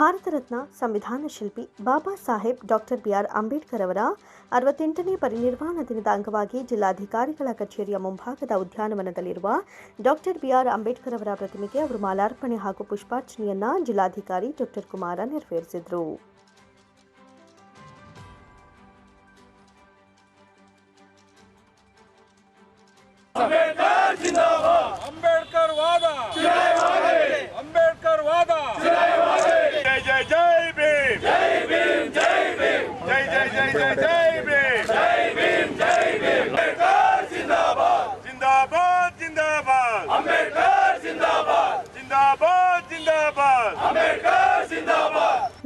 ಭಾರತ ರತ್ನ ಸಂವಿಧಾನ ಶಿಲ್ಪಿ Baba Saheb doctor B R Ambedkar ಅವರ ಅರವತ್ತೆಂಟನೇ ಪರಿನಿರ್ವಾಣ ದಿನದ ಅಂಗವಾಗಿ ಜಿಲ್ಲಾಧಿಕಾರಿಗಳ ಕಚೇರಿಯ ಮುಂಭಾಗದ ಉದ್ಯಾನವನದಲ್ಲಿರುವ ಡಾಕ್ಟರ್ ಬಿಆರ್ ಅಂಬೇಡ್ಕರ್ ಅವರ ಪ್ರತಿಮೆಗೆ ಅವರು ಮಾಲಾರ್ಪಣೆ ಹಾಗೂ ಪುಷ್ಪಾರ್ಚನೆಯನ್ನ ಜಿಲ್ಲಾಧಿಕಾರಿ ಡಾಕ್ಟರ್ ಕುಮಾರ ನೆರವೇರಿಸಿದರು.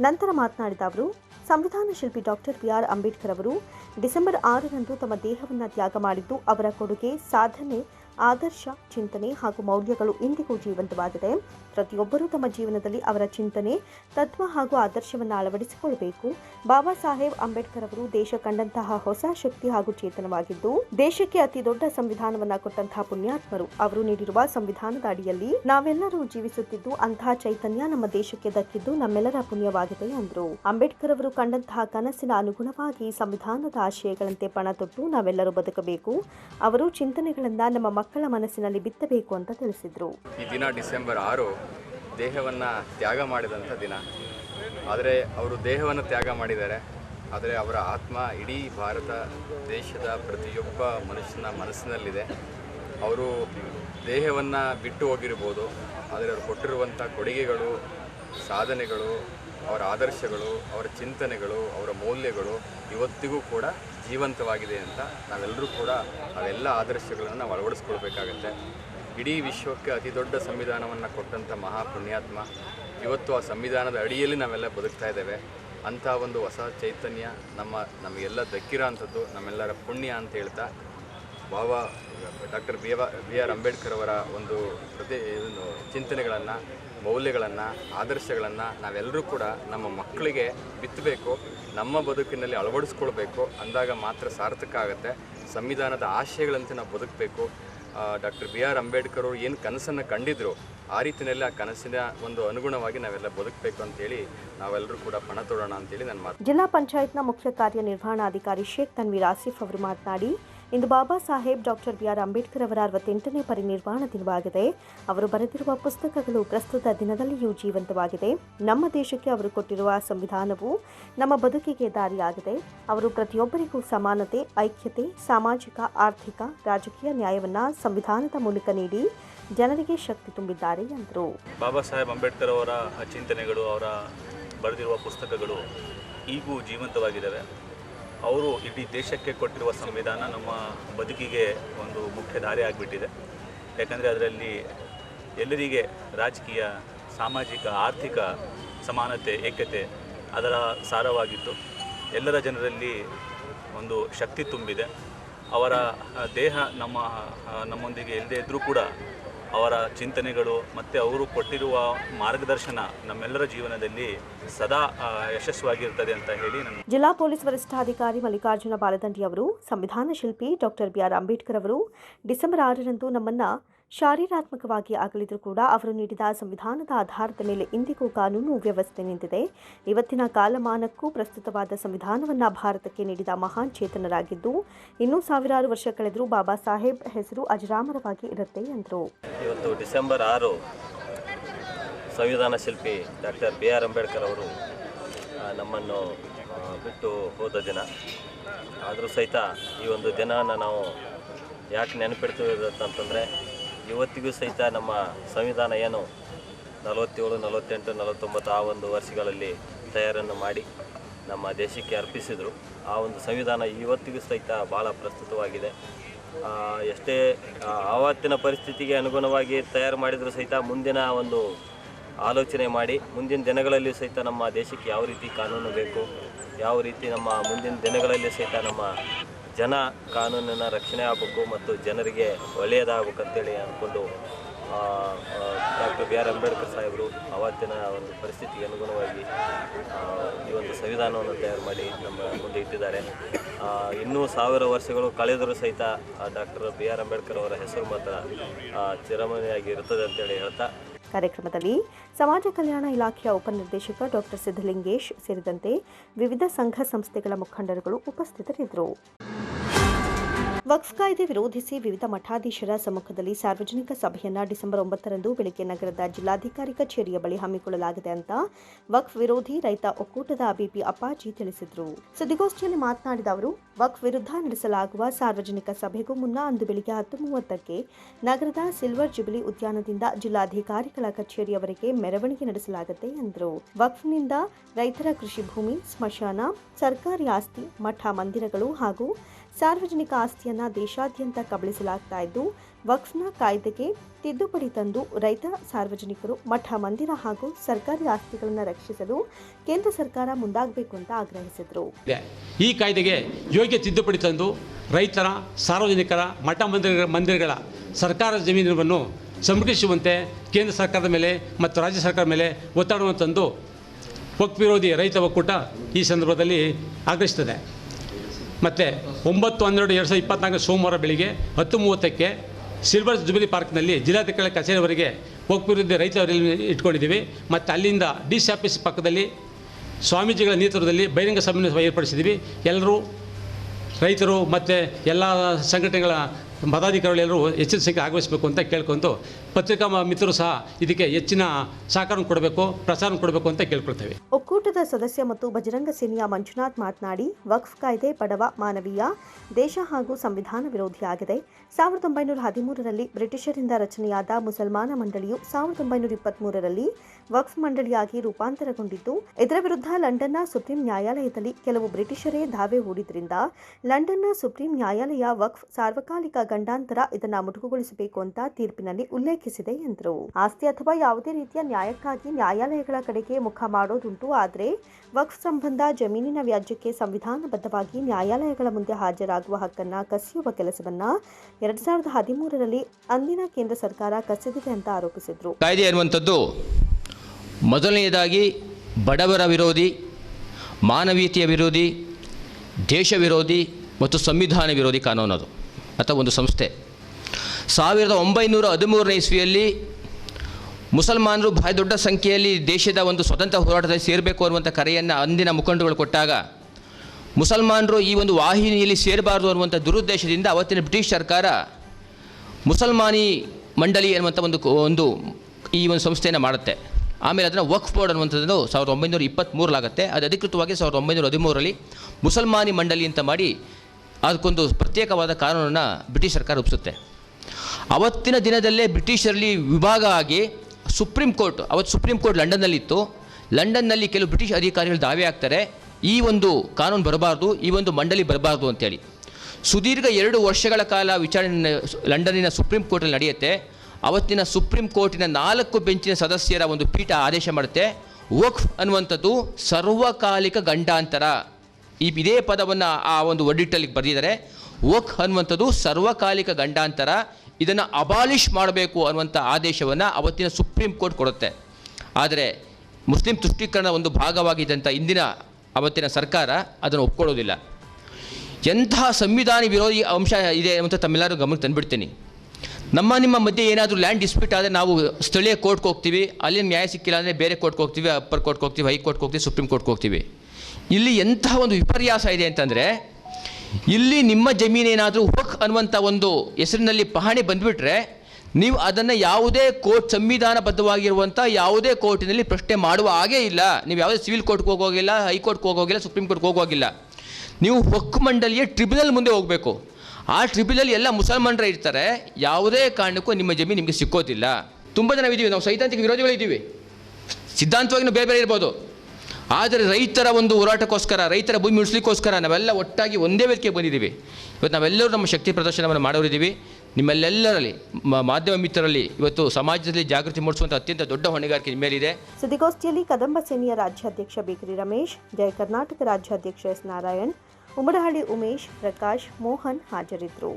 ನಂತರ ಮಾತನಾಡಿದ ಅವರು, ಸಂವಿಧಾನ ಶಿಲ್ಪಿ ಡಾಕ್ಟರ್ ಬಿಆರ್ ಅಂಬೇಡ್ಕರ್ ಅವರು ಡಿಸೆಂಬರ್ ಆರರಂದು ತಮ್ಮ ದೇಹವನ್ನು ತ್ಯಾಗ ಮಾಡಿದ್ದು ಅವರ ಕೊಡುಗೆ, ಸಾಧನೆ ಆದರ್ಶ, ಚಿಂತನೆ ಹಾಗೂ ಮೌಲ್ಯಗಳು ಇಂದಿಗೂ ಜೀವಂತವಾಗಿದೆ. ಪ್ರತಿಯೊಬ್ಬರೂ ತಮ್ಮ ಜೀವನದಲ್ಲಿ ಅವರ ಚಿಂತನೆ, ತತ್ವ ಹಾಗೂ ಆದರ್ಶವನ್ನು ಅಳವಡಿಸಿಕೊಳ್ಳಬೇಕು. ಬಾಬಾ ಸಾಹೇಬ್ ಅಂಬೇಡ್ಕರ್ ಅವರು ದೇಶ ಕಂಡಂತಹ ಹೊಸ ಶಕ್ತಿ ಹಾಗೂ ಚೇತನವಾಗಿದ್ದು, ದೇಶಕ್ಕೆ ಅತಿ ದೊಡ್ಡ ಸಂವಿಧಾನವನ್ನ ಕೊಟ್ಟಂತಹ ಪುಣ್ಯಾತ್ಮರು. ಅವರು ನೀಡಿರುವ ಸಂವಿಧಾನದ ಅಡಿಯಲ್ಲಿ, ನಾವೆಲ್ಲರೂ ಜೀವಿಸುತ್ತಿದ್ದು ಅಂತಹ ಚೈತನ್ಯ ನಮ್ಮ ದೇಶಕ್ಕೆ ದಕ್ಕಿದ್ದು ನಮ್ಮೆಲ್ಲರ ಪುಣ್ಯವಾಗಿದೆ ಎಂದರು ಅಂಬೇಡ್ಕರ್ ಅವರು ಕಂಡಂತಹ ಕನಸಿನ ಅನುಗುಣವಾಗಿ ಸಂವಿಧಾನದ ಆಶಯಗಳಂತೆ ಪಣ ತೊಟ್ಟು ನಾವೆಲ್ಲರೂ ಬದುಕಬೇಕು. ಅವರು ಚಿಂತನೆಗಳನ್ನ ನಮ್ಮ ಮಕ್ಕಳ ಮನಸ್ಸಿನಲ್ಲಿ ಬಿತ್ತಬೇಕು ಅಂತ ತಿಳಿಸಿದರು. ಈ ದಿನ ಡಿಸೆಂಬರ್ ಆರು ದೇಹವನ್ನು ತ್ಯಾಗ ಮಾಡಿದಂಥ ದಿನ. ಆದರೆ ಅವರು ದೇಹವನ್ನು ತ್ಯಾಗ ಮಾಡಿದ್ದಾರೆ. ಆದರೆ ಅವರ ಆತ್ಮ ಇಡೀ ಭಾರತ ದೇಶದ ಪ್ರತಿಯೊಬ್ಬ ಮನುಷ್ಯನ ಮನಸ್ಸಿನಲ್ಲಿದೆ. ಅವರು ದೇಹವನ್ನು ಬಿಟ್ಟು ಹೋಗಿರ್ಬೋದು. ಆದರೆ ಅವರು ಕೊಟ್ಟಿರುವಂಥ ಕೊಡುಗೆಗಳು, ಸಾಧನೆಗಳು, ಅವರ ಆದರ್ಶಗಳು, ಅವರ ಚಿಂತನೆಗಳು, ಅವರ ಮೌಲ್ಯಗಳು ಇವತ್ತಿಗೂ ಕೂಡ ಜೀವಂತವಾಗಿದೆ ಅಂತ ನಾವೆಲ್ಲರೂ ಕೂಡ ಅವೆಲ್ಲ ಆದರ್ಶಗಳನ್ನು ನಾವು ಅಳವಡಿಸ್ಕೊಳ್ಬೇಕಾಗತ್ತೆ. ಇಡೀ ವಿಶ್ವಕ್ಕೆ ಅತಿ ದೊಡ್ಡ ಸಂವಿಧಾನವನ್ನು ಕೊಟ್ಟಂಥ ಮಹಾ ಪುಣ್ಯಾತ್ಮ ಇವತ್ತು ಆ ಸಂವಿಧಾನದ ಅಡಿಯಲ್ಲಿ ನಾವೆಲ್ಲ ಬದುಕ್ತಾ ಇದ್ದೇವೆ. ಅಂಥ ಒಂದು ಹೊಸ ಚೈತನ್ಯ ನಮ್ಮ ನಮಗೆಲ್ಲ ದಕ್ಕಿರೋ ಅಂಥದ್ದು, ನಮ್ಮೆಲ್ಲರ ಪುಣ್ಯ ಅಂತ ಹೇಳ್ತಾ Baba doctor B B R Ambedkar ಅವರ ಒಂದು ಪ್ರತಿ, ಇದನ್ನು ಚಿಂತನೆಗಳನ್ನು, ಮೌಲ್ಯಗಳನ್ನು, ಆದರ್ಶಗಳನ್ನು ನಾವೆಲ್ಲರೂ ಕೂಡ ನಮ್ಮ ಮಕ್ಕಳಿಗೆ ಬಿತ್ತಬೇಕು, ನಮ್ಮ ಬದುಕಿನಲ್ಲಿ ಅಳವಡಿಸ್ಕೊಳ್ಬೇಕು ಅಂದಾಗ ಮಾತ್ರ ಸಾರ್ಥಕ ಆಗುತ್ತೆ. ಸಂವಿಧಾನದ ಆಶಯಗಳಂತೆ ನಾವು ಬದುಕಬೇಕು. ಡಾಕ್ಟರ್ ಬಿ ಆರ್ ಅಂಬೇಡ್ಕರ್ ಅವರು ಏನು ಕನಸನ್ನು ಕಂಡಿದ್ರು, ಆ ರೀತಿಯಲ್ಲಿ ಆ ಕನಸಿನ ಒಂದು ಅನುಗುಣವಾಗಿ ನಾವೆಲ್ಲ ಬದುಕಬೇಕು ಅಂತೇಳಿ ನಾವೆಲ್ಲರೂ ಕೂಡ ಪಣ ತೊಡೋಣ ಅಂತೇಳಿ ನನ್ನ ಮಾತು. ಜಿಲ್ಲಾ ಪಂಚಾಯತ್ನ ಮುಖ್ಯ ಕಾರ್ಯನಿರ್ವಹಣಾಧಿಕಾರಿ ಶೇಖ್ ತನ್ವೀರ್ ಆಸಿಫ್ ಅವರು ಮಾತನಾಡಿ ಇಂದು Baba Saheb doctor B R Ambedkar ಅವರ ಅರವತ್ತೆಂಟನೇ ಪರಿನಿರ್ವಾಣ ದಿನವಾಗಿದೆ ಅವರು ಬರೆದಿರುವ ಪುಸ್ತಕಗಳು ಪ್ರಸ್ತುತ ದಿನದಲ್ಲಿಯೂ ಜೀವಂತವಾಗಿದೆ. ನಮ್ಮ ದೇಶಕ್ಕೆ ಅವರು ಕೊಟ್ಟಿರುವ ಸಂವಿಧಾನವು ನಮ್ಮ ಬದುಕಿಗೆ ದಾರಿಯಾಗಿದೆ. ಅವರು ಪ್ರತಿಯೊಬ್ಬರಿಗೂ ಸಮಾನತೆ, ಐಕ್ಯತೆ, ಸಾಮಾಜಿಕ, ಆರ್ಥಿಕ, ರಾಜಕೀಯ ನ್ಯಾಯವನ್ನ ಸಂವಿಧಾನದ ಮೂಲಕ ನೀಡಿ ಜನರಿಗೆ ಶಕ್ತಿ ತುಂಬಿದ್ದಾರೆ ಎಂದರು. ಬಾಬಾ ಸಾಹೇಬ್ ಅಂಬೇಡ್ಕರ್ ಅವರ ಚಿಂತನೆಗಳು ಅವರ ಬರೆದಿರುವ ಪುಸ್ತಕಗಳು ಈಗೂ ಜೀವಂತವಾಗಿದ್ದಾವೆ. ಅವರು ಇಡೀ ದೇಶಕ್ಕೆ ಕೊಟ್ಟಿರುವ ಸಂವಿಧಾನ ನಮ್ಮ ಬದುಕಿಗೆ ಒಂದು ಮುಖ್ಯ ದಾರಿ ಆಗಿಬಿಟ್ಟಿದೆ. ಯಾಕಂದರೆ ಅದರಲ್ಲಿ ಎಲ್ಲರಿಗೆ ರಾಜಕೀಯ, ಸಾಮಾಜಿಕ, ಆರ್ಥಿಕ ಸಮಾನತೆ, ಏಕತೆ ಅದರ ಸಾರವಾಗಿತ್ತು. ಎಲ್ಲರ ಜನರಲ್ಲಿ ಒಂದು ಶಕ್ತಿ ತುಂಬಿದೆ. ಅವರ ದೇಹ ನಮ್ಮ ನಮ್ಮೊಂದಿಗೆ ಇಲ್ಲದೇ ಇದ್ದರೂ ಕೂಡ ಅವರ ಚಿಂತನೆಗಳು ಮತ್ತು ಅವರು ಕೊಟ್ಟಿರುವ ಮಾರ್ಗದರ್ಶನ ನಮ್ಮೆಲ್ಲರ ಜೀವನದಲ್ಲಿ ಸದಾ ಯಶಸ್ವಾಗಿರ್ತದೆ ಅಂತ ಹೇಳಿ ನಮ್ಮ ಜಿಲ್ಲಾ ಪೊಲೀಸ್ ವರಿಷ್ಠಾಧಿಕಾರಿ ಮಲ್ಲಿಕಾರ್ಜುನ ಬಾಲದಂಡಿ ಅವರು ಸಂವಿಧಾನ ಶಿಲ್ಪಿ ಡಾಕ್ಟರ್ ಬಿ ಆರ್ ಅಂಬೇಡ್ಕರ್ ಅವರು, ಡಿಸೆಂಬರ್ ಆರರಂದು ನಮ್ಮನ್ನ ಶಾರೀರಾತ್ಮಕವಾಗಿ ಆಗಲಿದ್ರು ಕೂಡ ಅವರು ನೀಡಿದ ಸಂವಿಧಾನದ ಆಧಾರದ ಮೇಲೆ ಇಂದಿಗೂ ಕಾನೂನು ವ್ಯವಸ್ಥೆ ನಿಂತಿದೆ. ಇವತ್ತಿನ ಕಾಲಮಾನಕ್ಕೂ ಪ್ರಸ್ತುತವಾದ ಸಂವಿಧಾನವನ್ನು ಭಾರತಕ್ಕೆ ನೀಡಿದ ಮಹಾನ್ ಚೇತನರಾಗಿದ್ದು, ಇನ್ನೂ ಸಾವಿರಾರು ವರ್ಷ ಕಳೆದರೂ ಬಾಬಾ ಸಾಹೇಬ್ ಹೆಸರು ಅಜರಾಮರವಾಗಿ ಇರುತ್ತೆ ಎಂದರು ಇವತ್ತು ಡಿಸೆಂಬರ್ ಆರು ಸಂವಿಧಾನ ಶಿಲ್ಪಿ ಡಾಕ್ಟರ್ ಬಿ ಆರ್ ಅಂಬೇಡ್ಕರ್ ಅವರು ನಮ್ಮನ್ನು ಬಿಟ್ಟು ಹೋದ ದಿನ. ಆದರೂ ಸಹಿತ ಈ ಒಂದು ದಿನನ ನಾವು ಯಾಕೆ ನೆನಪಿಡ್ತೀವಿ ಅಂತಂತಂದರೆ ಇವತ್ತಿಗೂ ಸಹಿತ ನಮ್ಮ ಸಂವಿಧಾನ ಏನು ನಲವತ್ತೇಳು, ನಲವತ್ತೆಂಟು, ನಲವತ್ತೊಂಬತ್ತು ಆ ಒಂದು ವರ್ಷಗಳಲ್ಲಿ ತಯಾರನ್ನು ಮಾಡಿ ನಮ್ಮ ದೇಶಕ್ಕೆ ಅರ್ಪಿಸಿದರು. ಆ ಒಂದು ಸಂವಿಧಾನ ಇವತ್ತಿಗೂ ಸಹಿತ ಭಾಳ ಪ್ರಸ್ತುತವಾಗಿದೆ. ಎಷ್ಟೇ ಆವತ್ತಿನ ಪರಿಸ್ಥಿತಿಗೆ ಅನುಗುಣವಾಗಿ ತಯಾರು ಮಾಡಿದರೂ ಸಹಿತ ಮುಂದಿನ ಒಂದು ಆಲೋಚನೆ ಮಾಡಿ, ಮುಂದಿನ ದಿನಗಳಲ್ಲಿ ಸಹಿತ ನಮ್ಮ ದೇಶಕ್ಕೆ ಯಾವ ರೀತಿ ಕಾನೂನು ಬೇಕು, ಯಾವ ರೀತಿ ನಮ್ಮ ಮುಂದಿನ ದಿನಗಳಲ್ಲಿ ಸಹಿತ ನಮ್ಮ ಜನ ಕಾನೂನಿನ ರಕ್ಷಣೆ ಆಗಬೇಕು ಮತ್ತು ಜನರಿಗೆ ಒಳ್ಳೆಯದಾಗಬೇಕಂತೇಳಿ ಅಂದ್ಕೊಂಡು ಡಾಕ್ಟರ್ ಬಿ ಆರ್ ಅಂಬೇಡ್ಕರ್ ಸಾಹೇಬರು ಅವತ್ತಿನ ಒಂದು ಪರಿಸ್ಥಿತಿಗೆ ಅನುಗುಣವಾಗಿ ಈ ಒಂದು ಸಂವಿಧಾನವನ್ನು ತಯಾರು ಮಾಡಿ ನಮ್ಮ ಮುಂದೆ ಇಟ್ಟಿದ್ದಾರೆ. ಇನ್ನೂ ಸಾವಿರ ವರ್ಷಗಳು ಕಳೆದರೂ ಸಹಿತ ಡಾಕ್ಟರ್ ಬಿ ಆರ್ ಅಂಬೇಡ್ಕರ್ ಅವರ ಹೆಸರು ಮಾತ್ರ ಚಿರಮಣಿಯಾಗಿ ಇರುತ್ತದೆ ಅಂತೇಳಿ ಹೇಳ್ತಾ. ಕಾರ್ಯಕ್ರಮದಲ್ಲಿ ಸಮಾಜ ಕಲ್ಯಾಣ ಇಲಾಖೆಯ ಉಪನಿರ್ದೇಶಕ ಡಾಕ್ಟರ್ ಸಿದ್ದಲಿಂಗೇಶ್ ಸೇರಿದಂತೆ ವಿವಿಧ ಸಂಘ ಸಂಸ್ಥೆಗಳ ಮುಖಂಡರುಗಳು ಉಪಸ್ಥಿತರಿದ್ದರು. ವಕ್ಫ್ ಕಾಯ್ದೆ ವಿರೋಧಿಸಿ ವಿವಿಧ ಮಠಾಧೀಶರ ಸಮ್ಮುಖದಲ್ಲಿ ಸಾರ್ವಜನಿಕ ಸಭೆಯನ್ನ ಡಿಸೆಂಬರ್ ಒಂಬತ್ತರಂದು ಬೆಳಗ್ಗೆ ನಗರದ ಜಿಲ್ಲಾಧಿಕಾರಿ ಕಚೇರಿಯ ಬಳಿ ಹಮ್ಮಿಕೊಳ್ಳಲಾಗಿದೆ ಅಂತ ವಕ್ಫ್ ವಿರೋಧಿ ರೈತ ಒಕ್ಕೂಟದ ಬಿಪಿ ಅಪ್ಪಾಜಿ ತಿಳಿಸಿದರು. ಸುದ್ದಿಗೋಷ್ಠಿಯಲ್ಲಿ ಮಾತನಾಡಿದ ಅವರು, ವಕ್ಫ್ ವಿರುದ್ಧ ನಡೆಸಲಾಗುವ ಸಾರ್ವಜನಿಕ ಸಭೆಗೂ ಮುನ್ನ ಅಂದು ಬೆಳಿಗ್ಗೆ ಹತ್ತು ಮೂವತ್ತಕ್ಕೆ ನಗರದ ಸಿಲ್ವರ್ ಜುಬಿಲಿ ಉದ್ಯಾನದಿಂದ ಜಿಲ್ಲಾಧಿಕಾರಿಗಳ ಕಚೇರಿಯವರೆಗೆ ಮೆರವಣಿಗೆ ನಡೆಸಲಾಗುತ್ತೆ ಎಂದರು. ವಕ್ಫ್ನಿಂದ ರೈತರ ಕೃಷಿ ಭೂಮಿ, ಸ್ಮಶಾನ, ಸರ್ಕಾರಿ ಆಸ್ತಿ, ಮಠ, ಮಂದಿರಗಳು ಹಾಗೂ ಸಾರ್ವಜನಿಕ ಆಸ್ತಿಯನ್ನ ದೇಶಾದ್ಯಂತ ಕಬಳಿಸಲಾಗ್ತಾ ಇದ್ದು, ವಕ್ಫ್ನ ಕಾಯ್ದೆಗೆ ತಿದ್ದುಪಡಿ ತಂದು ರೈತ ಸಾರ್ವಜನಿಕರು ಮಠ, ಮಂದಿರ ಹಾಗೂ ಸರ್ಕಾರಿ ಆಸ್ತಿಗಳನ್ನು ರಕ್ಷಿಸಲು ಕೇಂದ್ರ ಸರ್ಕಾರ ಮುಂದಾಗಬೇಕು ಅಂತ ಆಗ್ರಹಿಸಿದರು. ಈ ಕಾಯ್ದೆಗೆ ಯೋಗ್ಯ ತಿದ್ದುಪಡಿ ತಂದು ರೈತರ, ಸಾರ್ವಜನಿಕರ, ಮಠ ಮಂದಿರ ಮಂದಿರಗಳ ಸರ್ಕಾರ ಜಮೀನನ್ನು ಸಂರಕ್ಷಿಸುವಂತೆ ಕೇಂದ್ರ ಸರ್ಕಾರದ ಮೇಲೆ ಮತ್ತು ರಾಜ್ಯ ಸರ್ಕಾರದ ಮೇಲೆ ಒತ್ತಡವನ್ನು ತಂದು ವಕ್ ವಿರೋಧಿ ರೈತ ಒಕ್ಕೂಟ ಈ ಸಂದರ್ಭದಲ್ಲಿ ಆಗ್ರಹಿಸ್ತದೆ ಮತ್ತು ಒಂಬತ್ತು, ಹನ್ನೆರಡು, ಎರಡು ಸಾವಿರದ ಇಪ್ಪತ್ನಾಲ್ಕು ಸೋಮವಾರ ಬೆಳಿಗ್ಗೆ ಹತ್ತು ಮೂವತ್ತಕ್ಕೆ ಸಿಲ್ವರ್ ಜುಬಿಲಿ ಪಾರ್ಕ್ನಲ್ಲಿ ಜಿಲ್ಲಾಧಿಕಾರಿ ಕಚೇರಿವರೆಗೆ ವಕ್ಫ್ ರೈತರಲ್ಲಿ ಇಟ್ಕೊಂಡಿದ್ದೀವಿ. ಮತ್ತು ಅಲ್ಲಿಂದ ಡಿ ಸಿ ಆಫೀಸ್ ಪಕ್ಕದಲ್ಲಿ ಸ್ವಾಮೀಜಿಗಳ ನೇತೃತ್ವದಲ್ಲಿ ಬಹಿರಂಗ ಸಭೆಯನ್ನು ಏರ್ಪಡಿಸಿದ್ದೀವಿ. ಎಲ್ಲರೂ ರೈತರು ಮತ್ತು ಎಲ್ಲ ಸಂಘಟನೆಗಳ ಪದಾಧಿಕಾರಿಗಳು ಎಲ್ಲರೂ ಹೆಚ್ಚಿನ ಸಂಖ್ಯೆ ಆಗಮಿಸಬೇಕು ಅಂತ ಕೇಳ್ಕೊಂತು. ಪತ್ರಿಕಾ ಮಿತ್ರರು ಸಹ ಇದಕ್ಕೆ ಹೆಚ್ಚಿನ ಸಹಕಾರ ಕೊಡಬೇಕು ಪ್ರಚಾರ ಕೊಡಬೇಕು ಅಂತ ಕೇಳ್ಕೊಳ್ತೇವೆ. ಒಕ್ಕೂಟದ ಸದಸ್ಯ ಮತ್ತು ಬಜರಂಗ ಸೇನೆಯ ಮಂಜುನಾಥ್ ಮಾತನಾಡಿ, ವಕ್ಫ್ ಕಾಯ್ದೆ ಬಡವ ಮಾನವೀಯ, ದೇಶ ಹಾಗೂ ಸಂವಿಧಾನ ವಿರೋಧಿಯಾಗಿದೆ ಸಾವಿರದ ಒಂಬೈನೂರ ಹದಿಮೂರರಲ್ಲಿ ಬ್ರಿಟಿಷರಿಂದ ರಚನೆಯಾದ ಮುಸಲ್ಮಾನ ಮಂಡಳಿಯು ಸಾವಿರದ ಒಂಬೈನೂರ ಇಪ್ಪತ್ಮೂರರಲ್ಲಿ ವಕ್ಫ್ ಮಂಡಳಿಯಾಗಿ ರೂಪಾಂತರಗೊಂಡಿದ್ದು, ಇದರ ವಿರುದ್ಧ ಲಂಡನ್ನ ಸುಪ್ರೀಂ ನ್ಯಾಯಾಲಯದಲ್ಲಿ ಕೆಲವು ಬ್ರಿಟಿಷರೇ ದಾವೆ ಹೂಡಿದ್ರಿಂದ ಲಂಡನ್ನ ಸುಪ್ರೀಂ ನ್ಯಾಯಾಲಯ ವಕ್ಫ್ ಸಾರ್ವಕಾಲಿಕ ಗಂಡಾಂತರ ಇದನ್ನು ಮುಟುಕುಗೊಳಿಸಬೇಕು ಅಂತ ತೀರ್ಪಿನಲ್ಲಿ ಉಲ್ಲೇಖಿಸಿದೆ ಎಂದರು. ಆಸ್ತಿ ಅಥವಾ ಯಾವುದೇ ರೀತಿಯ ನ್ಯಾಯಕ್ಕಾಗಿ ನ್ಯಾಯಾಲಯಗಳ ಕಡೆಗೆ ಮುಖ ಮಾಡೋದುಂಟು, ಆದರೆ ವಕ್ಫ್ ಸಂಬಂಧ ಜಮೀನಿನ ವ್ಯಾಜ್ಯಕ್ಕೆ ಸಂವಿಧಾನಬದ್ಧವಾಗಿ ನ್ಯಾಯಾಲಯಗಳ ಮುಂದೆ ಹಾಜರಾಗುವ ಹಕ್ಕನ್ನ ಕಸಿಯುವ ಕೆಲಸವನ್ನ ಎರಡ್ ಸಾವಿರದ ಹದಿಮೂರರಲ್ಲಿ ಅಂದಿನ ಕೇಂದ್ರ ಸರ್ಕಾರ ಕಸಿದಿದೆ ಅಂತ ಆರೋಪಿಸಿದ್ರು. ಕಾಯ್ದೆ ಮೊದಲನೆಯದಾಗಿ ಬಡವರ ವಿರೋಧಿ, ಮಾನವೀಯತೆಯ ವಿರೋಧಿ, ದೇಶ ವಿರೋಧಿ ಮತ್ತು ಸಂವಿಧಾನ ವಿರೋಧಿ ಕಾನೂನು ಅದು. ಅಥವಾ ಒಂದು ಸಂಸ್ಥೆ. ಸಾವಿರದ ಒಂಬೈನೂರ ಹದಿಮೂರನೇ ಇಸ್ವಿಯಲ್ಲಿ ಮುಸಲ್ಮಾನರು ಬಹಳ ದೊಡ್ಡ ಸಂಖ್ಯೆಯಲ್ಲಿ ದೇಶದ ಒಂದು ಸ್ವತಂತ್ರ ಹೋರಾಟದಲ್ಲಿ ಸೇರಬೇಕು ಅನ್ನುವಂಥ ಕರೆಯನ್ನು ಅಂದಿನ ಮುಖಂಡರುಗಳು ಕೊಟ್ಟಾಗ, ಮುಸಲ್ಮಾನರು ಈ ಒಂದು ವಾಹಿನಿಯಲ್ಲಿ ಸೇರಬಾರದು ಅನ್ನುವಂಥ ದುರುದ್ದೇಶದಿಂದ ಅವತ್ತಿನ ಬ್ರಿಟಿಷ್ ಸರ್ಕಾರ ಮುಸಲ್ಮಾನಿ ಮಂಡಳಿ ಅನ್ನುವಂಥ ಒಂದು ಒಂದು ಈ ಒಂದು ಸಂಸ್ಥೆಯನ್ನು ಮಾಡುತ್ತೆ. ಆಮೇಲೆ ಅದನ್ನು ವಕ್ಫ್ ಬೋರ್ಡ್ ಅನ್ನುವಂಥದ್ದು ಸಾವಿರದ ಒಂಬೈನೂರ ಇಪ್ಪತ್ತ್ಮೂರಲಾಗುತ್ತೆ ಅದು ಅಧಿಕೃತವಾಗಿ ಸಾವಿರದ ಒಂಬೈನೂರ ಹದಿಮೂರರಲ್ಲಿ ಮುಸಲ್ಮಾನಿ ಮಂಡಳಿ ಅಂತ ಮಾಡಿ ಅದಕ್ಕೊಂದು ಪ್ರತ್ಯೇಕವಾದ ಕಾನೂನನ್ನು ಬ್ರಿಟಿಷ್ ಸರ್ಕಾರ ರೂಪಿಸುತ್ತೆ. ಅವತ್ತಿನ ದಿನದಲ್ಲೇ ಬ್ರಿಟಿಷರಲ್ಲಿ ವಿಭಾಗ ಆಗಿ ಸುಪ್ರೀಂ ಕೋರ್ಟ್, ಅವತ್ತು ಸುಪ್ರೀಂ ಕೋರ್ಟ್ ಲಂಡನ್ನಲ್ಲಿತ್ತು. ಲಂಡನ್ನಲ್ಲಿ ಕೆಲವು ಬ್ರಿಟಿಷ್ ಅಧಿಕಾರಿಗಳು ದಾವೆ ಆಗ್ತಾರೆ. ಈ ಒಂದು ಕಾನೂನು ಬರಬಾರ್ದು, ಈ ಒಂದು ಮಂಡಳಿ ಬರಬಾರ್ದು ಅಂತೇಳಿ. ಸುದೀರ್ಘ ಎರಡು ವರ್ಷಗಳ ಕಾಲ ವಿಚಾರಣೆ ಲಂಡನ್ನಿನ ಸುಪ್ರೀಂ ಕೋರ್ಟಲ್ಲಿ ನಡೆಯುತ್ತೆ. ಅವತ್ತಿನ ಸುಪ್ರೀಂ ಕೋರ್ಟಿನ ನಾಲ್ಕು ಬೆಂಚಿನ ಸದಸ್ಯರ ಒಂದು ಪೀಠ ಆದೇಶ ಮಾಡುತ್ತೆ, ವಕ್ಫ್ ಅನ್ನುವಂಥದ್ದು ಸರ್ವಕಾಲಿಕ ಗಂಡಾಂತರ. ಈ ಇದೇ ಪದವನ್ನು ಆ ಒಂದು ಒಡಿಟಲ್ಲಿ ಬರೆದಿದ್ದಾರೆ ವಕ್ ಅನ್ನುವಂಥದ್ದು ಸರ್ವಕಾಲಿಕ ಗಂಡಾಂತರ, ಇದನ್ನು ಅಬಾಲಿಷ್ ಮಾಡಬೇಕು ಅನ್ನುವಂಥ ಆದೇಶವನ್ನು ಅವತ್ತಿನ ಸುಪ್ರೀಂ ಕೋರ್ಟ್ ಕೊಡುತ್ತೆ. ಆದರೆ ಮುಸ್ಲಿಂ ತುಷ್ಟೀಕರಣದ ಒಂದು ಭಾಗವಾಗಿದ್ದಂಥ ಇಂದಿನ ಅವತ್ತಿನ ಸರ್ಕಾರ ಅದನ್ನು ಒಪ್ಕೊಳ್ಳೋದಿಲ್ಲ. ಎಂತಹ ಸಂವಿಧಾನ ವಿರೋಧಿ ಅಂಶ ಇದೆ ಅಂತ ತಮ್ಮೆಲ್ಲರೂ ಗಮನಕ್ಕೆ ತಂದುಬಿಡ್ತೀನಿ. ನಮ್ಮ ನಿಮ್ಮ ಮಧ್ಯೆ ಏನಾದರೂ ಲ್ಯಾಂಡ್ ಡಿಸ್ಪ್ಯೂಟ್ ಆದರೆ ನಾವು ಸ್ಥಳೀಯ ಕೋರ್ಟ್ಗೆ ಹೋಗ್ತೀವಿ ಅಲ್ಲಿ ನ್ಯಾಯ ಸಿಕ್ಕಿಲ್ಲ ಅಂದರೆ ಬೇರೆ ಕೋರ್ಟ್ಗೆ ಹೋಗ್ತೀವಿ ಅಪ್ಪರ್ ಕೋರ್ಟ್ಗೆ ಹೋಗ್ತೀವಿ ಹೈಕೋರ್ಟ್ಗೆ ಹೋಗ್ತೀವಿ ಸುಪ್ರೀಂ ಕೋರ್ಟ್ಗೆ ಹೋಗ್ತೀವಿ. ಇಲ್ಲಿ ಎಂತಹ ಒಂದು ವಿಪರ್ಯಾಸ ಇದೆ ಅಂತಂದರೆ, ಇಲ್ಲಿ ನಿಮ್ಮ ಜಮೀನೇನಾದರೂ ಹೊಕ್ ಅನ್ನುವಂಥ ಒಂದು ಹೆಸರಿನಲ್ಲಿ ಪಹಣಿ ಬಂದುಬಿಟ್ರೆ, ನೀವು ಅದನ್ನು ಯಾವುದೇ ಕೋರ್ಟ್ ಸಂವಿಧಾನಬದ್ಧವಾಗಿರುವಂಥ ಯಾವುದೇ ಕೋರ್ಟಿನಲ್ಲಿ ಪ್ರಶ್ನೆ ಮಾಡುವ ಹಾಗೇ ಇಲ್ಲ. ನೀವು ಯಾವುದೇ ಸಿವಿಲ್ ಕೋರ್ಟ್ಗೆ ಹೋಗೋಗಿಲ್ಲ ಹೈಕೋರ್ಟ್ಗೆ ಹೋಗೋಗಿಲ್ಲ ಸುಪ್ರೀಂ ಕೋರ್ಟ್ಗೆ ಹೋಗೋಗಿಲ್ಲ. ನೀವು ಹೊಕ್ ಮಂಡಳಿಯ ಟ್ರಿಬ್ಯುನಲ್ ಮುಂದೆ ಹೋಗಬೇಕು. ಆ ಟ್ರಿಬ್ಯುನಲ್ ಎಲ್ಲ ಮುಸಲ್ಮಾನರೇ ಇರ್ತಾರೆ. ಯಾವುದೇ ಕಾರಣಕ್ಕೂ ನಿಮ್ಮ ಜಮೀನು ನಿಮಗೆ ಸಿಕ್ಕೋದಿಲ್ಲ. ತುಂಬ ಜನ ಇದ್ದೀವಿ. ನಾವು ಸೈದ್ಧಾಂತಿಕ ವಿರೋಧಿಗಳಿದ್ದೀವಿ ಸಿದ್ಧಾಂತವಾಗಿ ಬೇರೆ ಬೇರೆ ಇರ್ಬೋದು. ಆದರೆ ರೈತರ ಒಂದು ಹೋರಾಟಕ್ಕೋಸ್ಕರ, ರೈತರ ಭೂಮಿ ಉಳಿಸ್ಲಿಕ್ಕೋಸ್ಕರ ನಾವೆಲ್ಲ ಒಟ್ಟಾಗಿ ಒಂದೇ ವೇದಿಕೆ ಬಂದಿದ್ದೀವಿ. ಇವತ್ತು ನಾವೆಲ್ಲರೂ ನಮ್ಮ ಶಕ್ತಿ ಪ್ರದರ್ಶನವನ್ನು ಮಾಡೋರಿದ್ದೀವಿ. ನಿಮ್ಮೆಲ್ಲರಲ್ಲಿ ಮಾಧ್ಯಮ ಮಿತ್ರರಲ್ಲಿ ಇವತ್ತು ಸಮಾಜದಲ್ಲಿ ಜಾಗೃತಿ ಮೂಡಿಸುವಂಥ ಅತ್ಯಂತ ದೊಡ್ಡ ಹೊಣೆಗಾರಿಕೆ ನಿಮ್ಮ ಮೇಲಿದೆ. ಸುದ್ದಿಗೋಷ್ಠಿಯಲ್ಲಿ ಕದಂಬ ಸೇನೆಯ ರಾಜ್ಯಾಧ್ಯಕ್ಷ ಬೇಕರಿ ರಮೇಶ್, ಜಯ ಕರ್ನಾಟಕ ರಾಜ್ಯಾಧ್ಯಕ್ಷ ಎಸ್ ನಾರಾಯಣ್ ಉಮರಹಳ್ಳಿ ಉಮೇಶ್, ಪ್ರಕಾಶ್, ಮೋಹನ್ ಹಾಜರಿದ್ದರು.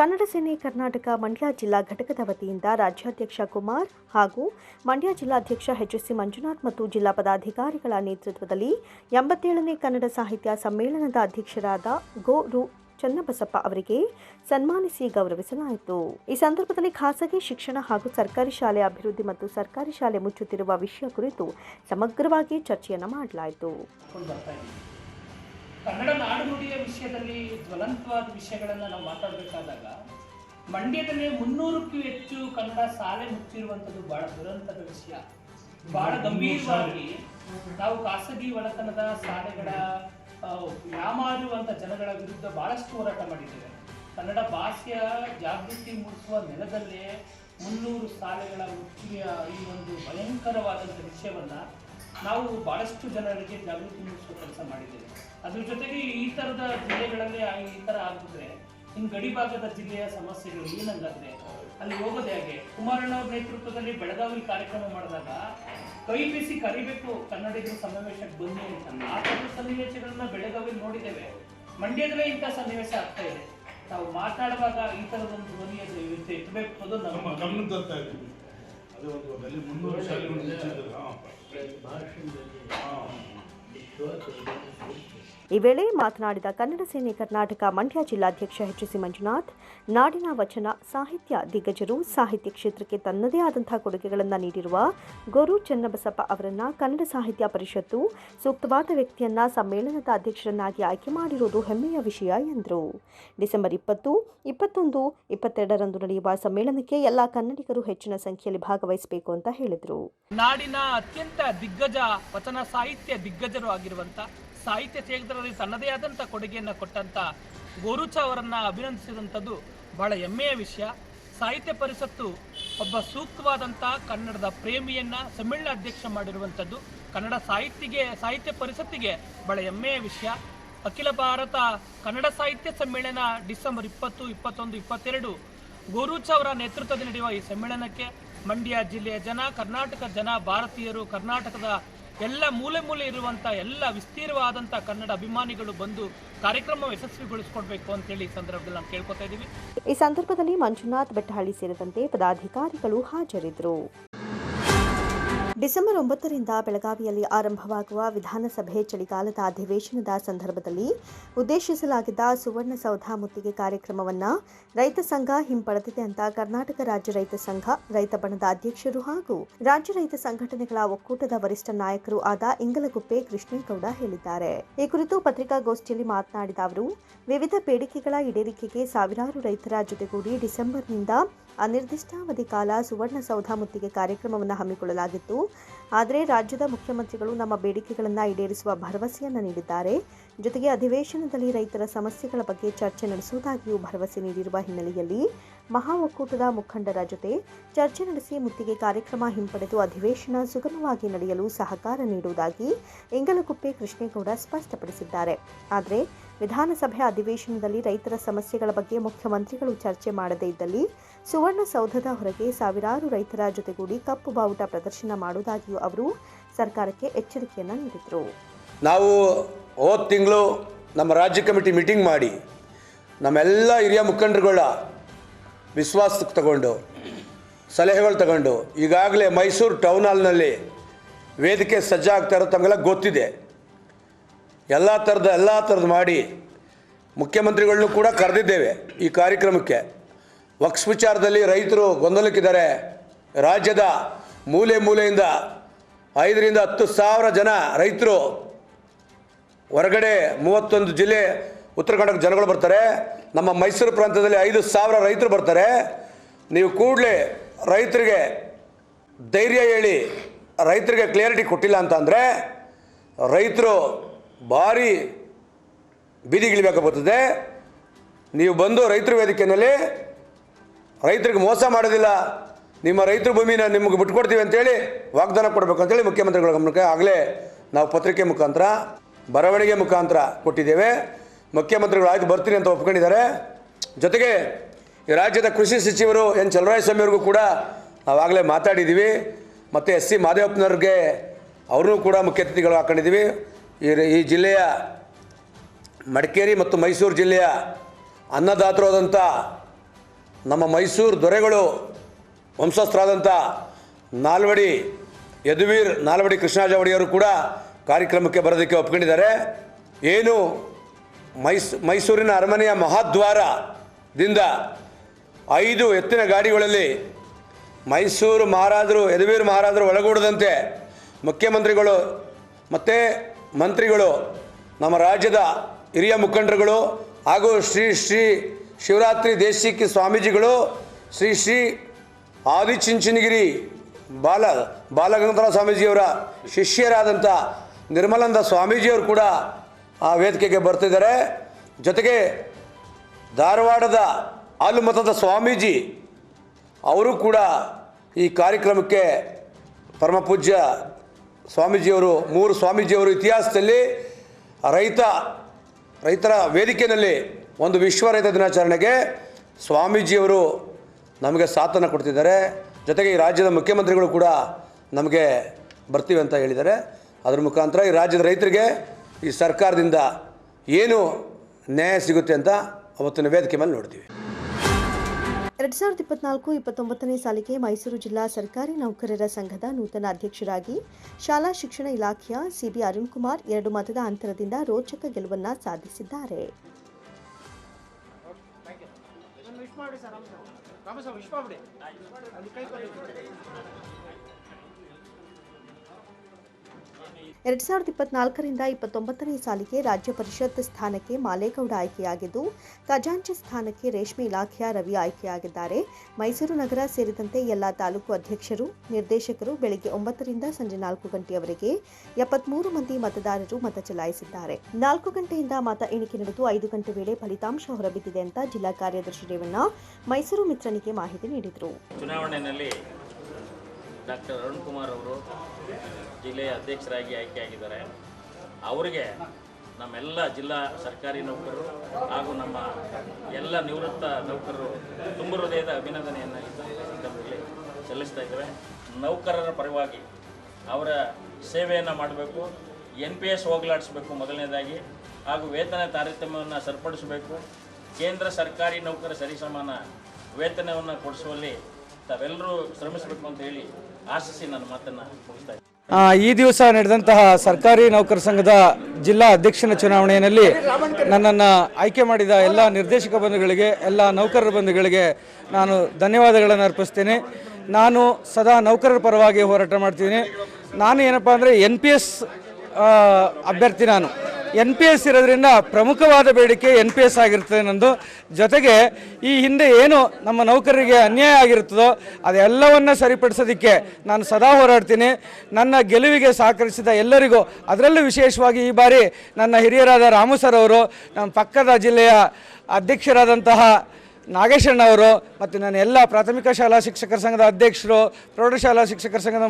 ಕನ್ನಡ ಸೇನೆ ಕರ್ನಾಟಕ ಮಂಡ್ಯ ಜಿಲ್ಲಾ ಘಟಕದ ವತಿಯಿಂದ ರಾಜ್ಯಾಧ್ಯಕ್ಷ ಕುಮಾರ್ ಹಾಗೂ ಮಂಡ್ಯ ಜಿಲ್ಲಾಧ್ಯಕ್ಷ ಎಚ್ಎಸ್ಸಿ ಮಂಜುನಾಥ್ ಮತ್ತು ಜಿಲ್ಲಾ ಪದಾಧಿಕಾರಿಗಳ ನೇತೃತ್ವದಲ್ಲಿ ಎಂಬತ್ತೇಳನೇ ಕನ್ನಡ ಸಾಹಿತ್ಯ ಸಮ್ಮೇಳನದ ಅಧ್ಯಕ್ಷರಾದ ಗೋ ರು ಚನ್ನಬಸಪ್ಪ ಅವರಿಗೆ ಸನ್ಮಾನಿಸಿ ಗೌರವಿಸಲಾಯಿತು. ಈ ಸಂದರ್ಭದಲ್ಲಿ ಖಾಸಗಿ ಶಿಕ್ಷಣ ಹಾಗೂ ಸರ್ಕಾರಿ ಶಾಲೆ ಅಭಿವೃದ್ಧಿ ಮತ್ತು ಸರ್ಕಾರಿ ಶಾಲೆ ಮುಚ್ಚುತ್ತಿರುವ ವಿಷಯ ಕುರಿತು ಸಮಗ್ರವಾಗಿ ಚರ್ಚೆಯನ್ನು ಮಾಡಲಾಯಿತು. ಕನ್ನಡ ನಾಡುನುಡಿಯ ವಿಷಯದಲ್ಲಿ ಜ್ವಲಂತವಾದ ವಿಷಯಗಳನ್ನು ನಾವು ಮಾತಾಡಬೇಕಾದಾಗ ಮಂಡ್ಯದಲ್ಲಿ ಮುನ್ನೂರಕ್ಕೂ ಹೆಚ್ಚು ಕನ್ನಡ ಶಾಲೆ ಮುಚ್ಚಿರುವಂಥದ್ದು ಬಹಳ ದುರಂತದ ವಿಷಯ. ಬಹಳ ಗಂಭೀರವಾಗಿ ನಾವು ಖಾಸಗಿ ಒಳತನದ ಶಾಲೆಗಳ ಯಾಮಾರುವಂಥ ಜನಗಳ ವಿರುದ್ಧ ಬಹಳಷ್ಟು ಹೋರಾಟ ಮಾಡಿದ್ದೇವೆ. ಕನ್ನಡ ಭಾಷೆಯ ಜಾಗೃತಿ ಮೂಡಿಸುವ ನೆಲದಲ್ಲೇ ಮುನ್ನೂರು ಶಾಲೆಗಳ ಮುಖ್ಯ ಈ ಒಂದು ಭಯಂಕರವಾದಂಥ ವಿಷಯವನ್ನು ನಾವು ಬಹಳಷ್ಟು ಜನರಿಗೆ ಜಾಗೃತಿ ಮೂಡಿಸುವ ಕೆಲಸ ಮಾಡಿದ್ದೇವೆ. ಅದ್ರ ಜೊತೆಗೆ ಈ ತರದ ಜಿಲ್ಲೆಗಳಲ್ಲಿ ಈ ತರ ಆಗಿದ್ರೆ ಇನ್ನು ಗಡಿ ಭಾಗದ ಜಿಲ್ಲೆಯ ಸಮಸ್ಯೆಗಳು ಏನಂದ್ರೆ ಅಲ್ಲಿ ಹೋಗೋದೇ ಹಾಗೆ. ಕುಮಾರಣ್ಣ ಅವ್ರ ನೇತೃತ್ವದಲ್ಲಿ ಬೆಳಗಾವಿ ಕಾರ್ಯಕ್ರಮ ಮಾಡಿದಾಗ ಕೈ ಬೀಸಿ ಕರಿಬೇಕು ಕನ್ನಡಿಗರು ಸಮಾವೇಶಕ್ಕೆ ಬನ್ನಿ ಅಂತ. ಆ ಥರದ ಸನ್ನಿವೇಶಗಳನ್ನ ಬೆಳಗಾವಿ ನೋಡಿದ್ದೇವೆ. ಮಂಡ್ಯದಲ್ಲೇ ಇಂಥ ಸನ್ನಿವೇಶ ಆಗ್ತಾ ಇದೆ. ನಾವು ಮಾತಾಡುವಾಗ ಈ ತರದೊಂದು ಧ್ವನಿಯನ್ನು ಇವತ್ತು ಎತ್ತಬೇಕು ಅನ್ನೋದು ನಮ್ಮ ನಮ್ಮ ಗಮನಕ್ಕೆ ತರ್ತಾ ಇದ್ದೀವಿ ಅದು ಒಂದು ಅಲ್ಲಿ ಮುನ್ನೂರು ಶಾಲೆಗಳು ಮುಚ್ಚಿದ್ರು ಹಾಂ. ಈ ವೇಳೆ ಮಾತನಾಡಿದ ಕನ್ನಡ ಸೇನೆ ಕರ್ನಾಟಕ ಮಂಡ್ಯ ಜಿಲ್ಲಾಧ್ಯಕ್ಷ ಎಚ್ ಸಿ ಮಂಜುನಾಥ್, ನಾಡಿನ ವಚನ, ಸಾಹಿತ್ಯ, ದಿಗ್ಗಜರು ಸಾಹಿತ್ಯ ಕ್ಷೇತ್ರಕ್ಕೆ ತನ್ನದೇ ಆದಂತಹ ಕೊಡುಗೆಗಳನ್ನು ನೀಡಿರುವ ಗುರು ಚನ್ನಬಸಪ್ಪ ಅವರನ್ನು ಕನ್ನಡ ಸಾಹಿತ್ಯ ಪರಿಷತ್ತು ಸೂಕ್ತವಾದ ವ್ಯಕ್ತಿಯನ್ನ ಸಮ್ಮೇಳನದ ಅಧ್ಯಕ್ಷರನ್ನಾಗಿ ಆಯ್ಕೆ ಮಾಡಿರುವುದು ಹೆಮ್ಮೆಯ ವಿಷಯ ಎಂದರು. ಡಿಸೆಂಬರ್ ಇಪ್ಪತ್ತು, ಇಪ್ಪತ್ತೊಂದು, ಇಪ್ಪತ್ತೆರಡರಂದು ನಡೆಯುವ ಸಮ್ಮೇಳನಕ್ಕೆ ಎಲ್ಲ ಕನ್ನಡಿಗರು ಹೆಚ್ಚಿನ ಸಂಖ್ಯೆಯಲ್ಲಿ ಭಾಗವಹಿಸಬೇಕು ಅಂತ ಹೇಳಿದರು. ನಾಡಿನ ಅತ್ಯಂತ ದಿಗ್ಗಜ ವಚನ, ಸಾಹಿತ್ಯ ದಿಗ್ಗಜರು ಆಗಿರುವಂತ ಸಾಹಿತ್ಯ ಕ್ಷೇತ್ರದಲ್ಲಿ ತನ್ನದೇ ಆದಂಥ ಕೊಡುಗೆಯನ್ನು ಕೊಟ್ಟಂತ ಗೋರುಚ ಅವರನ್ನು ಅಭಿನಂದಿಸಿದಂಥದ್ದು ಬಹಳ ಹೆಮ್ಮೆಯ ವಿಷಯ. ಸಾಹಿತ್ಯ ಪರಿಷತ್ತು ಒಬ್ಬ ಸೂಕ್ತವಾದಂಥ ಕನ್ನಡದ ಪ್ರೇಮಿಯನ್ನ ಸಮ್ಮೇಳನ ಅಧ್ಯಕ್ಷ ಮಾಡಿರುವಂಥದ್ದು ಕನ್ನಡ ಸಾಹಿತ್ಯಗೆ, ಸಾಹಿತ್ಯ ಪರಿಷತ್ತಿಗೆ ಬಹಳ ಹೆಮ್ಮೆಯ ವಿಷಯ. ಅಖಿಲ ಭಾರತ ಕನ್ನಡ ಸಾಹಿತ್ಯ ಸಮ್ಮೇಳನ ಡಿಸೆಂಬರ್ ಇಪ್ಪತ್ತು, ಇಪ್ಪತ್ತೊಂದು, ಇಪ್ಪತ್ತೆರಡು ಗೋರುಚ ಅವರ ನೇತೃತ್ವದಲ್ಲಿ ನಡೆಯುವ ಈ ಸಮ್ಮೇಳನಕ್ಕೆ ಮಂಡ್ಯ ಜಿಲ್ಲೆಯ ಜನ ಕರ್ನಾಟಕ ಜನ, ಭಾರತೀಯರು, ಕರ್ನಾಟಕದ ಎಲ್ಲ ಮೂಲೆ ಮೂಲೆ ಇರುವಂಥ ಎಲ್ಲ ವಿಸ್ತೀರ್ಣವಾದಂಥ ಕನ್ನಡ ಅಭಿಮಾನಿಗಳು ಬಂದು ಕಾರ್ಯಕ್ರಮ ಯಶಸ್ವಿಗೊಳಿಸ್ಕೊಡ್ಬೇಕು ಅಂತೇಳಿ ಈ ಸಂದರ್ಭದಲ್ಲಿ ನಾವು ಕೇಳ್ಕೊತಾ ಇದ್ದೀವಿ. ಈ ಸಂದರ್ಭದಲ್ಲಿ ಮಂಜುನಾಥ್ ಬೆಟ್ಟಹಳ್ಳಿ ಸೇರಿದಂತೆ ಪದಾಧಿಕಾರಿಗಳು ಹಾಜರಿದ್ದರು. ಡಿಸೆಂಬರ್ ಒಂಬತ್ತರಿಂದ ಬೆಳಗಾವಿಯಲ್ಲಿ ಆರಂಭವಾಗುವ ವಿಧಾನಸಭೆ ಚಳಿಗಾಲದ ಅಧಿವೇಶನದ ಸಂದರ್ಭದಲ್ಲಿ ಉದ್ದೇಶಿಸಲಾಗಿದ್ದ ಸುವರ್ಣಸೌಧ ಮುತ್ತಿಗೆ ಕಾರ್ಯಕ್ರಮವನ್ನು ರೈತ ಸಂಘ ಹಿಂಪಡೆದಿದೆ ಅಂತ ಕರ್ನಾಟಕ ರಾಜ್ಯ ರೈತ ಸಂಘ, ರೈತ ಬಣದ ಅಧ್ಯಕ್ಷರು ಹಾಗೂ ರಾಜ್ಯ ರೈತ ಸಂಘಟನೆಗಳ ಒಕ್ಕೂಟದ ವರಿಷ್ಠ ನಾಯಕರು ಆದ ಇಂಗಲಗುಪ್ಪೆ ಕೃಷ್ಣೇಗೌಡ ಹೇಳಿದ್ದಾರೆ. ಈ ಕುರಿತು ಪತ್ರಿಕಾಗೋಷ್ಠಿಯಲ್ಲಿ ಮಾತನಾಡಿದ ಅವರು, ವಿವಿಧ ಬೇಡಿಕೆಗಳ ಈಡೇರಿಕೆಗೆ ಸಾವಿರಾರು ರೈತರ ಜೊತೆಗೂಡಿ ಡಿಸೆಂಬರ್ನಿಂದ ಅನಿರ್ದಿಷ್ಟಾವಧಿ ಕಾಲ ಸುವರ್ಣಸೌಧ ಮುತ್ತಿಗೆ ಕಾರ್ಯಕ್ರಮವನ್ನು ಹಮ್ಮಿಕೊಳ್ಳಲಾಗಿತ್ತು. ಆದರೆ ರಾಜ್ಯದ ಮುಖ್ಯಮಂತ್ರಿಗಳು ನಮ್ಮ ಬೇಡಿಕೆಗಳನ್ನು ಈಡೇರಿಸುವ ಭರವಸೆಯನ್ನು ನೀಡಿದ್ದಾರೆ. ಜೊತೆಗೆ ಅಧಿವೇಶನದಲ್ಲಿ ರೈತರ ಸಮಸ್ಯೆಗಳ ಬಗ್ಗೆ ಚರ್ಚೆ ನಡೆಸುವುದಾಗಿಯೂ ಭರವಸೆ ನೀಡಿರುವ ಹಿನ್ನೆಲೆಯಲ್ಲಿ ಮಹಾ ಒಕ್ಕೂಟದ ಮುಖಂಡರ ಜೊತೆ ಚರ್ಚೆ ನಡೆಸಿ ಮುತ್ತಿಗೆ ಕಾರ್ಯಕ್ರಮ ಹಿಂಪಡೆದು ಅಧಿವೇಶನ ಸುಗಮವಾಗಿ ನಡೆಯಲು ಸಹಕಾರ ನೀಡುವುದಾಗಿ ಎಂಗಲಗುಪ್ಪೆ ಕೃಷ್ಣೇಗೌಡ ಸ್ಪಷ್ಟಪಡಿಸಿದ್ದಾರೆ. ಆದರೆ ವಿಧಾನಸಭೆ ಅಧಿವೇಶನದಲ್ಲಿ ರೈತರ ಸಮಸ್ಯೆಗಳ ಬಗ್ಗೆ ಮುಖ್ಯಮಂತ್ರಿಗಳು ಚರ್ಚೆ ಮಾಡದೇ ಇದ್ದಲ್ಲಿ ಸುವರ್ಣಸೌಧದ ಹೊರಗೆ ಸಾವಿರಾರು ರೈತರ ಜೊತೆಗೂಡಿ ಕಪ್ಪು ಬಾವುಟ ಪ್ರದರ್ಶನ ಮಾಡುವುದಾಗಿಯೂ ಅವರು ಸರ್ಕಾರಕ್ಕೆ ಎಚ್ಚರಿಕೆಯನ್ನು ನೀಡಿದರು. ನಾವು ಹೋದ ತಿಂಗಳು ನಮ್ಮ ರಾಜ್ಯ ಕಮಿಟಿ ಮೀಟಿಂಗ್ ಮಾಡಿ ನಮ್ಮೆಲ್ಲ ಹಿರಿಯ ಮುಖಂಡರುಗಳ ವಿಶ್ವಾಸಕ್ಕೆ ತಗೊಂಡು, ಸಲಹೆಗಳು ತಗೊಂಡು, ಈಗಾಗಲೇ ಮೈಸೂರು ಟೌನ್ ಹಾಲ್ನಲ್ಲಿ ವೇದಿಕೆ ಸಜ್ಜಾಗ್ತಾ ಇರೋ ತಮಗೆಲ್ಲ ಗೊತ್ತಿದೆ. ಎಲ್ಲ ಥರದ ಎಲ್ಲ ಥರದ್ದು ಮಾಡಿ ಮುಖ್ಯಮಂತ್ರಿಗಳನ್ನೂ ಕೂಡ ಕರೆದಿದ್ದೇವೆ ಈ ಕಾರ್ಯಕ್ರಮಕ್ಕೆ. ವಕ್ಸ್ ವಿಚಾರದಲ್ಲಿ ರೈತರು ಗೊಂದಲಕ್ಕಿದ್ದಾರೆ. ರಾಜ್ಯದ ಮೂಲೆ ಮೂಲೆಯಿಂದ ಐದರಿಂದ ಹತ್ತು ಸಾವಿರ ಜನ ರೈತರು ಹೊರಗಡೆ ಮೂವತ್ತೊಂದು ಜಿಲ್ಲೆ ಉತ್ತರ ಕನ್ನಡ ಜನಗಳು ಬರ್ತಾರೆ. ನಮ್ಮ ಮೈಸೂರು ಪ್ರಾಂತ್ಯದಲ್ಲಿ ಐದು ಸಾವಿರ ರೈತರು ಬರ್ತಾರೆ. ನೀವು ಕೂಡಲೇ ರೈತರಿಗೆ ಧೈರ್ಯ ಹೇಳಿ, ರೈತರಿಗೆ ಕ್ಲಿಯರಿಟಿ ಕೊಟ್ಟಿಲ್ಲ ಅಂತ ಅಂದರೆ ರೈತರು ಭಾರಿ ಬೀದಿಗಿಳಿಬೇಕಾಗುತ್ತದೆ ನೀವು ಬಂದು ರೈತರ ವೇದಿಕೆಯಲ್ಲಿ ರೈತರಿಗೆ ಮೋಸ ಮಾಡೋದಿಲ್ಲ. ನಿಮ್ಮ ರೈತರ ಭೂಮಿನ ನಿಮಗೆ ಬಿಟ್ಕೊಡ್ತೀವಿ ಅಂತೇಳಿ ವಾಗ್ದಾನ ಕೊಡಬೇಕು ಅಂತೇಳಿ ಮುಖ್ಯಮಂತ್ರಿಗಳ ಗಮನಕ್ಕೆ ಆಗಲೇ ನಾವು ಪತ್ರಿಕೆ ಮುಖಾಂತರ, ಬರವಣಿಗೆ ಮುಖಾಂತರ ಕೊಟ್ಟಿದ್ದೇವೆ. ಮುಖ್ಯಮಂತ್ರಿಗಳು ಆಯ್ತು, ಬರ್ತೀನಿ ಅಂತ ಒಪ್ಕೊಂಡಿದ್ದಾರೆ. ಜೊತೆಗೆ ರಾಜ್ಯದ ಕೃಷಿ ಸಚಿವರು ಎನ್ ಚಲರಾಯಸ್ವಾಮಿ ಅವ್ರಿಗೂ ಕೂಡ ನಾವಾಗಲೇ ಮಾತಾಡಿದ್ದೀವಿ. ಮತ್ತು ಎಸ್ ಸಿ ಮಾದೇವಪ್ಪನವ್ರಿಗೆ ಅವ್ರನ್ನೂ ಕೂಡ ಮುಖ್ಯ ಅತಿಥಿಗಳು ಹಾಕೊಂಡಿದ್ದೀವಿ. ಈ ಈ ಜಿಲ್ಲೆಯ ಮಡಿಕೇರಿ ಮತ್ತು ಮೈಸೂರು ಜಿಲ್ಲೆಯ ಅನ್ನದಾತರಾದಂಥ ನಮ್ಮ ಮೈಸೂರು ದೊರೆಗಳು ವಂಶಸ್ಥರಾದಂಥ ನಾಲ್ವಡಿ ಯದುವೀರ್ ನಾಲ್ವಡಿ ಕೃಷ್ಣರಾಜ ಒಡೆಯರು ಕೂಡ ಕಾರ್ಯಕ್ರಮಕ್ಕೆ ಬರೋದಕ್ಕೆ ಒಪ್ಕೊಂಡಿದ್ದಾರೆ. ಏನು ಮೈಸ್, ಮೈಸೂರಿನ ಅರಮನೆಯ ಮಹಾದ್ವಾರದಿಂದ ಐದು ಎತ್ತಿನ ಗಾಡಿಗಳಲ್ಲಿ ಮೈಸೂರು ಮಹಾರಾಜರು, ಯದುವೀರ್ ಮಹಾರಾಜರು ಒಳಗೂಡದಂತೆ ಮುಖ್ಯಮಂತ್ರಿಗಳು ಮತ್ತು ಮಂತ್ರಿಗಳು ನಮ್ಮ ರಾಜ್ಯದ ಹಿರಿಯ ಮುಖಂಡರುಗಳು ಹಾಗೂ ಶ್ರೀ ಶ್ರೀ ಶಿವರಾತ್ರಿ ದೇಶಿಕ ಸ್ವಾಮೀಜಿಗಳು ಶ್ರೀ ಶ್ರೀ ಆದಿಚುಂಚನಗಿರಿ ಬಾಲ ಬಾಲಗಂಗಾಧರ ಸ್ವಾಮೀಜಿಯವರ ಶಿಷ್ಯರಾದಂಥ ನಿರ್ಮಲಾನಂದ ಸ್ವಾಮೀಜಿಯವರು ಕೂಡ ಆ ವೇದಿಕೆಗೆ ಬರ್ತಿದ್ದಾರೆ. ಜೊತೆಗೆ ಧಾರವಾಡದ ಆಲುಮತದ ಸ್ವಾಮೀಜಿ ಅವರು ಕೂಡ ಈ ಕಾರ್ಯಕ್ರಮಕ್ಕೆ ಪರಮಪೂಜ್ಯ ಸ್ವಾಮೀಜಿಯವರು, ಮೂರು ಸ್ವಾಮೀಜಿಯವರು ಇತಿಹಾಸದಲ್ಲಿ ರೈತ, ರೈತರ ವೇದಿಕೆಯಲ್ಲಿ ಒಂದು ವಿಶ್ವ ರೈತ ದಿನಾಚರಣೆಗೆ ಸ್ವಾಮೀಜಿಯವರು ನಮಗೆ ಸಾಥನ್ನು ಕೊಡ್ತಿದ್ದಾರೆ. ಜೊತೆಗೆ ಈ ರಾಜ್ಯದ ಮುಖ್ಯಮಂತ್ರಿಗಳು ಕೂಡ ನಮಗೆ ಬರ್ತೀವಿ ಅಂತ ಹೇಳಿದ್ದಾರೆ. ಅದ್ರ ಮುಖಾಂತರ ಈ ರಾಜ್ಯದ ರೈತರಿಗೆ ಈ ಸರ್ಕಾರದಿಂದ ಏನು ನ್ಯಾಯ ಸಿಗುತ್ತೆ ಅಂತ ಅವತ್ತಿನ ವೇದಿಕೆ ಮೇಲೆ ನೋಡ್ತೀವಿ. ಎರಡ್ ಸಾವಿರದ ಇಪ್ಪತ್ನಾಲ್ಕು ಇಪ್ಪತ್ತೊಂಬತ್ತನೇ ಸಾಲಿಗೆ ಮೈಸೂರು ಜಿಲ್ಲಾ ಸರ್ಕಾರಿ ನೌಕರರ ಸಂಘದ ನೂತನ ಅಧ್ಯಕ್ಷರಾಗಿ ಶಾಲಾ ಶಿಕ್ಷಣ ಇಲಾಖೆಯ ಸಿಬಿ ಅರುಣ್ ಕುಮಾರ್ ಎರಡು ಮತದ ಅಂತರದಿಂದ ರೋಚಕ ಗೆಲುವನ್ನ ಸಾಧಿಸಿದ್ದಾರೆ. ಮಾಡಿ ಸರ್ ರಾಮ ಸರ್ ವಿಶ್ ಮಾಡಿ ಕೈ ಕೈ ಎರಡ್ ಸಾವಿರದ ಇಪ್ಪತ್ನಾಲ್ಕರಿಂದ ಇಪ್ಪತ್ತೊಂಬತ್ತನೇ ಸಾಲಿಗೆ ರಾಜ್ಯ ಪರಿಷತ್ ಸ್ಥಾನಕ್ಕೆ ಮಾಲೇಗೌಡ ಆಯ್ಕೆಯಾಗಿದ್ದು, ಖಜಾಂಚಿ ಸ್ಥಾನಕ್ಕೆ ರೇಷ್ಮೆ ಇಲಾಖೆಯ ರವಿ ಆಯ್ಕೆಯಾಗಿದ್ದಾರೆ. ಮೈಸೂರು ನಗರ ಸೇರಿದಂತೆ ಎಲ್ಲ ತಾಲೂಕು ಅಧ್ಯಕ್ಷರು, ನಿರ್ದೇಶಕರು ಬೆಳಗ್ಗೆ ಒಂಬತ್ತರಿಂದ ಸಂಜೆ ನಾಲ್ಕು ಗಂಟೆಯವರೆಗೆ ಎಪ್ಪತ್ಮೂರು ಮಂದಿ ಮತದಾರರು ಮತ ಚಲಾಯಿಸಿದ್ದಾರೆ. ನಾಲ್ಕು ಗಂಟೆಯಿಂದ ಮತ ಎಣಿಕೆ ನಡೆದು ಐದು ಗಂಟೆ ವೇಳೆ ಫಲಿತಾಂಶ ಹೊರಬಿದ್ದಿದೆ ಅಂತ ಜಿಲ್ಲಾ ಕಾರ್ಯದರ್ಶಿ ರೇವಣ್ಣ ಮೈಸೂರು ಮಿತ್ರನಿಗೆ ಮಾಹಿತಿ ನೀಡಿದರು. ಡಾಕ್ಟರ್ ಅರುಣ್ ಕುಮಾರ್ ಅವರು ಜಿಲ್ಲೆಯ ಅಧ್ಯಕ್ಷರಾಗಿ ಆಯ್ಕೆಯಾಗಿದ್ದಾರೆ. ಅವರಿಗೆ ನಮ್ಮೆಲ್ಲ ಜಿಲ್ಲಾ ಸರ್ಕಾರಿ ನೌಕರರು ಹಾಗೂ ನಮ್ಮ ಎಲ್ಲ ನಿವೃತ್ತ ನೌಕರರು ತುಂಬ ಹೃದಯದ ಅಭಿನಂದನೆಯನ್ನು ಸಂದರ್ಭದಲ್ಲಿ ಸಲ್ಲಿಸ್ತಾ ಇದ್ದೇವೆ. ನೌಕರರ ಪರವಾಗಿ ಅವರ ಸೇವೆಯನ್ನು ಮಾಡಬೇಕು ಎನ್ ಪಿ ಎಸ್ ಹೋಗಲಾಡಿಸಬೇಕು ಮೊದಲನೇದಾಗಿ ಹಾಗೂ ವೇತನ ತಾರತಮ್ಯವನ್ನು ಸರಿಪಡಿಸಬೇಕು. ಕೇಂದ್ರ ಸರ್ಕಾರಿ ನೌಕರ ಸರಿಸಮಾನ ವೇತನವನ್ನು ಕೊಡಿಸುವಲ್ಲಿ ತಾವೆಲ್ಲರೂ ಶ್ರಮಿಸಬೇಕು ಅಂತ ಹೇಳಿ ಈ ದಿವಸ ನಡೆದಂತಹ ಸರ್ಕಾರಿ ನೌಕರ ಸಂಘದ ಜಿಲ್ಲಾ ಅಧ್ಯಕ್ಷನ ಚುನಾವಣೆಯಲ್ಲಿ ನನ್ನನ್ನು ಆಯ್ಕೆ ಮಾಡಿದ ಎಲ್ಲ ನಿರ್ದೇಶಕ ಬಂಧುಗಳಿಗೆ, ಎಲ್ಲ ನೌಕರರ ಬಂಧುಗಳಿಗೆ ನಾನು ಧನ್ಯವಾದಗಳನ್ನು ಅರ್ಪಿಸ್ತೇನೆ. ನಾನು ಸದಾ ನೌಕರರ ಪರವಾಗಿ ಹೋರಾಟ ಮಾಡ್ತೀನಿ ನಾನು ಏನಪ್ಪ ಅಂದರೆ ಎನ್ ಪಿ ಎಸ್ ಅಭ್ಯರ್ಥಿ ನಾನು. ಎನ್ ಪಿ ಎಸ್ ಇರೋದ್ರಿಂದ ಪ್ರಮುಖವಾದ ಬೇಡಿಕೆ ಎನ್ ಪಿ ಎಸ್ ಆಗಿರ್ತದೆ ನಂದು ಜೊತೆಗೆ ಈ ಹಿಂದೆ ಏನು ನಮ್ಮ ನೌಕರರಿಗೆ ಅನ್ಯಾಯ ಆಗಿರುತ್ತದೋ ಅದೆಲ್ಲವನ್ನ ಸರಿಪಡಿಸೋದಕ್ಕೆ ನಾನು ಸದಾ ಹೋರಾಡ್ತೀನಿ. ನನ್ನ ಗೆಲುವಿಗೆ ಸಹಕರಿಸಿದ ಎಲ್ಲರಿಗೂ ಅದರಲ್ಲೂ ವಿಶೇಷವಾಗಿ ಈ ಬಾರಿ ನನ್ನ ಹಿರಿಯರಾದ ರಾಮು ಸರ್ ಅವರು, ನಮ್ಮ ಪಕ್ಕದ ಜಿಲ್ಲೆಯ ಅಧ್ಯಕ್ಷರಾದಂತಹ ನಾಗೇಶಣ್ಣ ಅವರು ಮತ್ತು ನನ್ನ ಎಲ್ಲ ಪ್ರಾಥಮಿಕ ಶಾಲಾ ಶಿಕ್ಷಕರ ಸಂಘದ ಅಧ್ಯಕ್ಷರು, ಪ್ರೌಢಶಾಲಾ ಶಿಕ್ಷಕರ ಸಂಘದ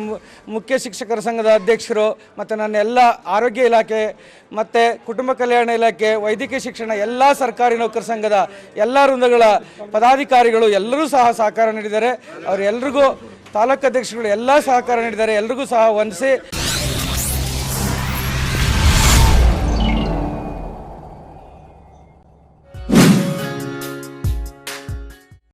ಮುಖ್ಯ ಶಿಕ್ಷಕರ ಸಂಘದ ಅಧ್ಯಕ್ಷರು ಮತ್ತು ನನ್ನ ಎಲ್ಲ ಆರೋಗ್ಯ ಇಲಾಖೆ ಮತ್ತು ಕುಟುಂಬ ಕಲ್ಯಾಣ ಇಲಾಖೆ, ವೈದ್ಯಕೀಯ ಶಿಕ್ಷಣ, ಎಲ್ಲ ಸರ್ಕಾರಿ ನೌಕರ ಸಂಘದ ಎಲ್ಲ ವೃಂದಗಳ ಪದಾಧಿಕಾರಿಗಳು ಎಲ್ಲರೂ ಸಹ ಸಹಕಾರ ನೀಡಿದ್ದಾರೆ. ಅವರೆಲ್ಲರಿಗೂ ತಾಲೂಕು ಅಧ್ಯಕ್ಷರುಗಳು ಎಲ್ಲ ಸಹಕಾರ ನೀಡಿದ್ದಾರೆ. ಎಲ್ರಿಗೂ ಸಹ ವಂದಿಸಿ